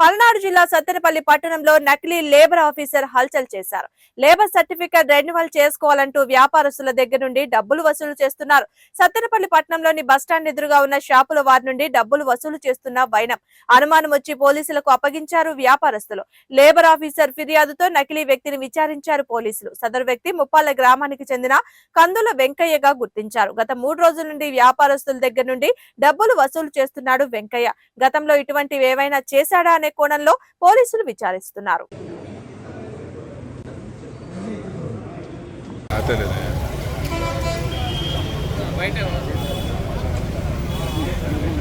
పల్నాడు జిల్లా సత్తెనపల్లి పట్టణంలో నకిలీ లేబర్ ఆఫీసర్ హల్చల్ చేశారు. లేబర్ సర్టిఫికెట్ రెన్యువల్ చేసుకోవాలంటూ వ్యాపారస్తుల దగ్గర నుండి డబ్బులు వసూలు చేస్తున్నారు. సత్తెనపల్లి పట్టణంలోని బస్టాండ్ ఎదురుగా ఉన్న షాపుల వారి నుండి డబ్బులు వసూలు చేస్తున్న వైనం. అనుమానం వచ్చి పోలీసులకు అప్పగించారు వ్యాపారస్తులు. లేబర్ ఆఫీసర్ ఫిర్యాదుతో నకిలీ వ్యక్తిని విచారించారు పోలీసులు. సదరు వ్యక్తి ముప్పాల గ్రామానికి చెందిన కందుల వెంకయ్యగా గుర్తించారు. గత మూడు రోజుల నుండి వ్యాపారస్తుల దగ్గర నుండి డబ్బులు వసూలు చేస్తున్నాడు వెంకయ్య. గతంలో ఇటువంటివి ఏవైనా చేశాడా అనే కోణంలో పోలీసులు విచారిస్తున్నారు.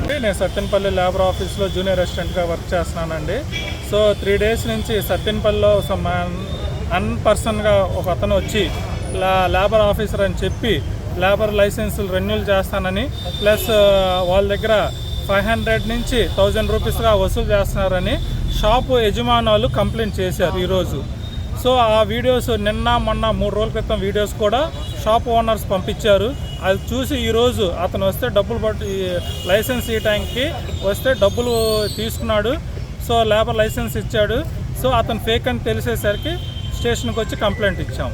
నేను సత్యనపల్లి లేబర్ ఆఫీస్లో జూనియర్ అసిస్టెంట్గా వర్క్ చేస్తున్నానండి. సో త్రీ డేస్ నుంచి సత్యనపల్లిలో సమ్ అన్ పర్సన్గా ఒక అతను వచ్చి లేబర్ ఆఫీసర్ అని చెప్పి లేబర్ లైసెన్సులు రెన్యూల్ చేస్తానని ప్లస్ వాళ్ళ దగ్గర ఫైవ్ హండ్రెడ్ నుంచి థౌజండ్ రూపీస్గా వసూలు చేస్తున్నారని షాపు యజమానులు కంప్లైంట్ చేశారు ఈరోజు. సో ఆ వీడియోస్ నిన్న మొన్న మూడు రోజుల క్రితం వీడియోస్ కూడా షాప్ ఓనర్స్ పంపించారు. అది చూసి ఈరోజు అతను వస్తే డబ్బులు పట్టి లైసెన్స్ ఇవ్వడానికి వస్తే డబ్బులు తీసుకున్నాడు. సో లేబర్ లైసెన్స్ ఇచ్చాడు. సో అతను ఫేక్ అని తెలిసేసరికి స్టేషన్కి వచ్చి కంప్లైంట్ ఇచ్చాం.